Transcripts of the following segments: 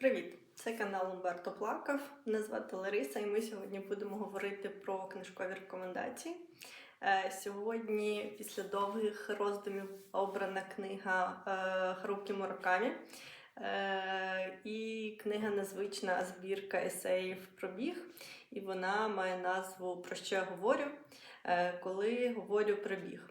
Привіт! Це канал Умберто Плакав. Мене звати Лариса, і ми сьогодні будемо говорити про книжкові рекомендації. Е, Сьогодні, після довгих роздумів, обрана книга е, Харукі Муракамі. Е, І книга незвична збірка есеїв про біг. І вона має назву Про що я говорю, коли говорю про біг.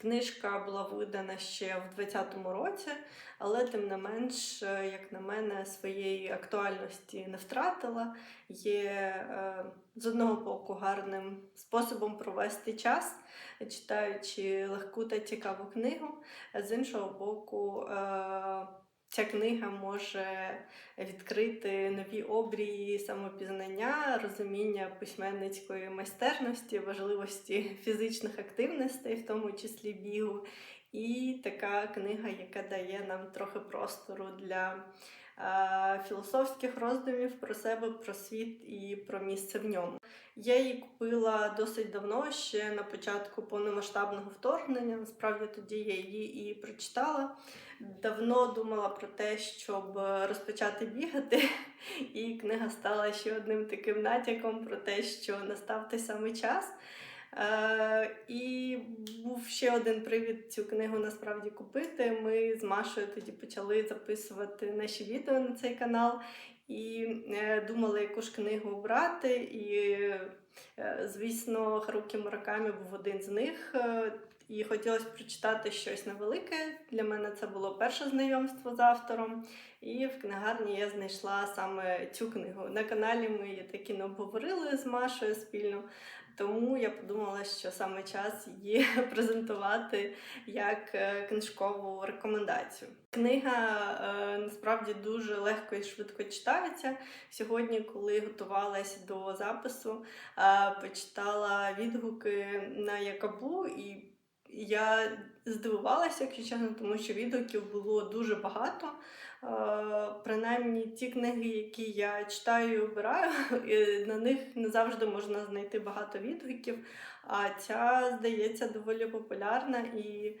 Книжка була видана ще в 2020 році, але тим не менш, е, як на мене, своєї актуальності не втратила. Є е, з одного боку гарним способом провести час, читаючи легку та цікаву книгу, з іншого боку. Ця книга може відкрити нові обрії самопізнання, розуміння письменницької майстерності, важливості фізичних активностей, в тому числі бігу. І така книга, яка дає нам трохи простору для е, філософських роздумів про себе, про світ і про місце в ньому. Я її купила досить давно, ще на початку повномасштабного вторгнення. Насправді тоді я її і прочитала. Давно думала про те, щоб розпочати бігати, і книга стала ще одним таким натяком про те, що настав той самий час. Е, і був ще один привід цю книгу насправді купити. Ми з Машою тоді почали записувати наші відео на цей канал і е, думали, яку ж книгу обрати. І, е, звісно, Харукі Муракамі був один з них. Е, і хотілося прочитати щось невелике. Для мене це було перше знайомство з автором. І в книгарні я знайшла саме цю книгу. На каналі ми її таки не обговорили з Машою спільно. Тому я подумала, що саме час її презентувати як е, книжкову рекомендацію. Книга е, насправді дуже легко і швидко читається. Сьогодні, коли готувалася до запису, е, почитала відгуки на Якабу і. Я здивувалася, якщо чесно, тому що відгуків було дуже багато. Е, Принаймні ті книги, які я читаю і обираю, і на них не завжди можна знайти багато відгуків. А ця, здається, доволі популярна і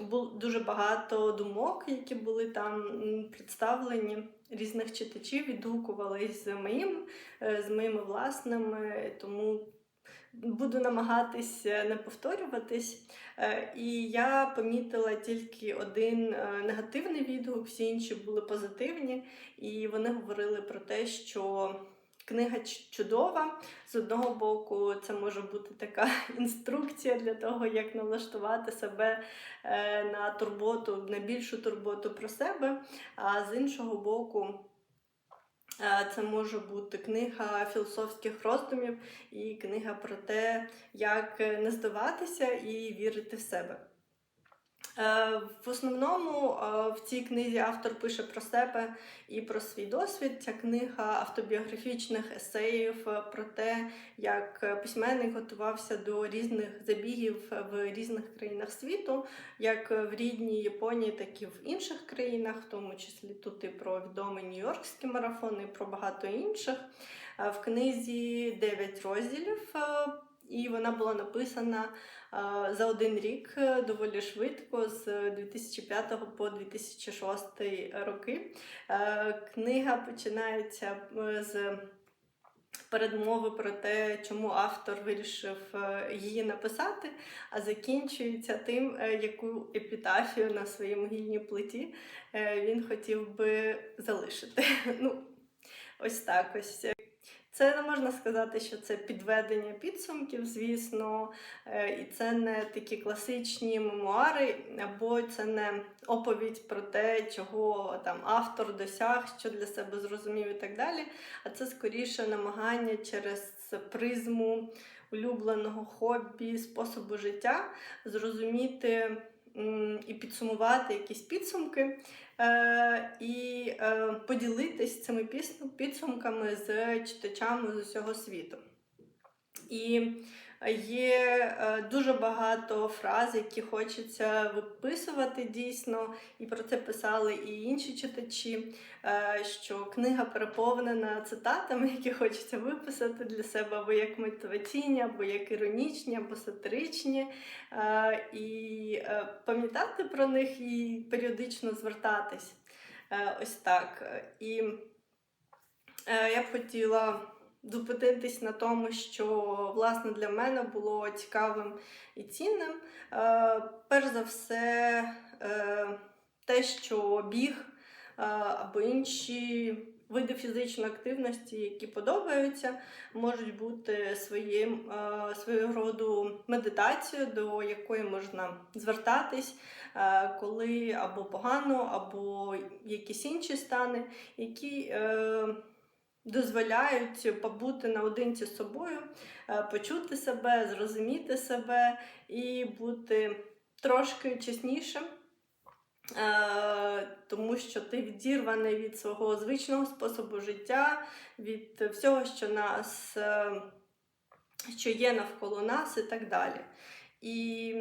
було дуже багато думок, які були там представлені. Різних читачів відгукувались з моїм, е, з моїми власними, тому буду намагатись е, не повторюватись. Е, І я помітила тільки один е, негативний відгук, всі інші були позитивні, і вони говорили про те, що. Книга чудова. З одного боку, це може бути така інструкція для того, як налаштувати себе на турботу, на більшу турботу про себе. А з іншого боку, це може бути книга філософських роздумів і книга про те, як не здаватися і вірити в себе. Е, В основному е, в цій книзі автор пише про себе і про свій досвід. Ця книга автобіографічних есеїв е, про те, як письменник готувався до різних забігів в різних країнах світу, як в рідній Японії, так і в інших країнах, в тому числі тут і про відомий Нью-Йоркський марафон, і про багато інших. В книзі 9 розділів. Е, і вона була написана е, за один рік е, доволі швидко, з 2005 по 2006 роки. Е, Книга починається е, з передмови про те, чому автор вирішив е, її написати, а закінчується тим, е, яку епітафію на своїй могильній плиті е, він хотів би залишити. Ну, ось так ось. Це не можна сказати, що це підведення підсумків, звісно, е, і це не такі класичні мемуари, або це не оповідь про те, чого там автор досяг, що для себе зрозумів і так далі. А це скоріше намагання через призму улюбленого хобі, способу життя зрозуміти і підсумувати якісь підсумки. Е, і е, поділитись цими підсумками з читачами з усього світу. І є е, дуже багато фраз, які хочеться виписувати дійсно, і про це писали і інші читачі, е, що книга переповнена цитатами, які хочеться виписати для себе або як мотиваційні, або як іронічні, або сатиричні, е, і пам'ятати про них і періодично звертатись. Ось так. І я б хотіла зупинитись на тому, що власне для мене було цікавим і цінним. Е, Перш за все, е, те, що біг е, або інші види фізичної активності, які подобаються, можуть бути своїм, е, роду медитацією, до якої можна звертатись, е, коли або погано, або якісь інші стани, які е, дозволяють побути наодинці з собою, е, почути себе, зрозуміти себе і бути трошки чеснішим. Е, Тому що ти відірваний від свого звичного способу життя, від всього, що нас, е, що є навколо нас, і так далі. І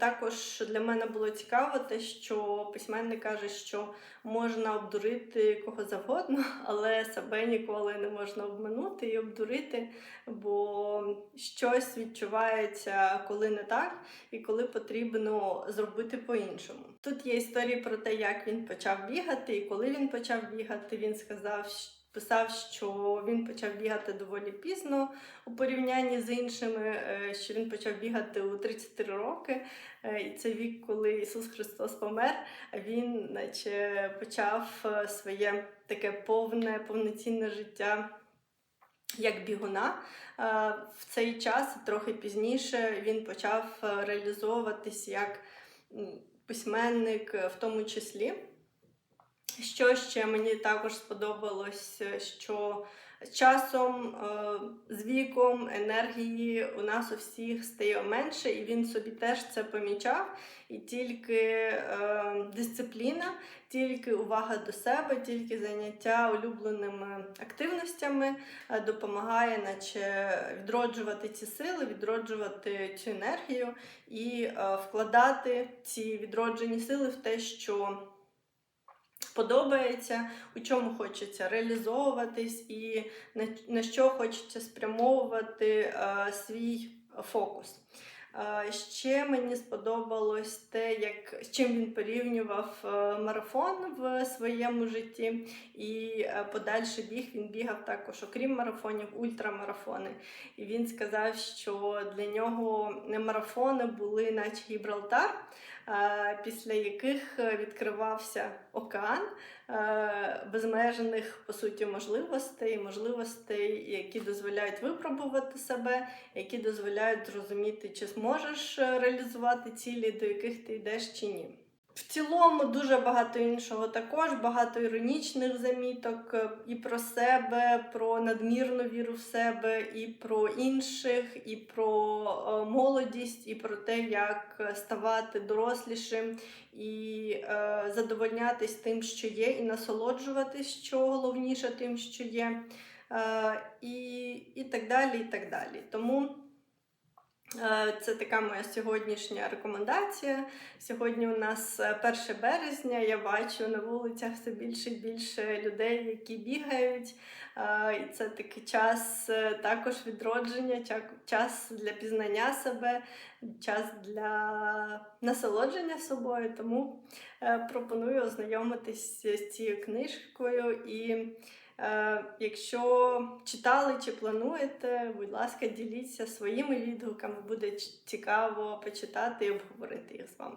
також для мене було цікаво те, що письменник каже, що можна обдурити кого завгодно, але себе ніколи не можна обманути і обдурити, бо щось відчувається, коли не так, і коли потрібно зробити по-іншому. Тут є історії про те, як він почав бігати, і коли він почав бігати, він сказав, щ- писав, що він почав бігати доволі пізно у порівнянні з іншими, е, що він почав бігати у 33 роки. Е, І це вік, коли Ісус Христос помер, він наче почав е, своє таке повне, повноцінне життя як бігуна. В цей час, трохи пізніше, він почав реалізовуватись як письменник, в тому числі. Що ще мені також сподобалось, що з часом, е, з віком енергії у нас у всіх стає менше, і він собі теж це помічав. І тільки е, дисципліна, тільки увага до себе, тільки заняття улюбленими активностями е, допомагає, наче відроджувати ці сили, відроджувати цю енергію і вкладати ці відроджені сили в те, що подобається, у чому хочеться реалізовуватись і на, на що хочеться спрямовувати е, свій фокус. Е, ще мені сподобалось те, як, з чим він порівнював е, марафон в своєму житті, і подальший біг він бігав також, окрім марафонів, ультрамарафони. І він сказав, що для нього марафони були, наче Гібралтар, після яких е, відкривався океан е, безмежних по суті можливостей, можливостей, які дозволяють випробувати себе, які дозволяють зрозуміти, чи зможеш е, реалізувати цілі, до яких ти йдеш чи ні. В цілому дуже багато іншого також, багато іронічних заміток е, і про себе, про надмірну віру в себе, і про інших, і про е, молодість, і про те, як е, ставати дорослішим і е, задовольнятись тим, що є, і насолоджуватись, що головніше тим, що є, е, і, і так далі. і так далі. Тому Це така моя сьогоднішня рекомендація. Сьогодні у нас е, 1 березня. Я бачу на вулицях все більше і більше людей, які бігають. Е, І це такий час е, також відродження, час для пізнання себе, час для насолодження собою. Тому е, пропоную ознайомитись з цією книжкою і. Е, Якщо читали чи плануєте, будь ласка, діліться своїми відгуками. Буде цікаво почитати і обговорити їх з вами.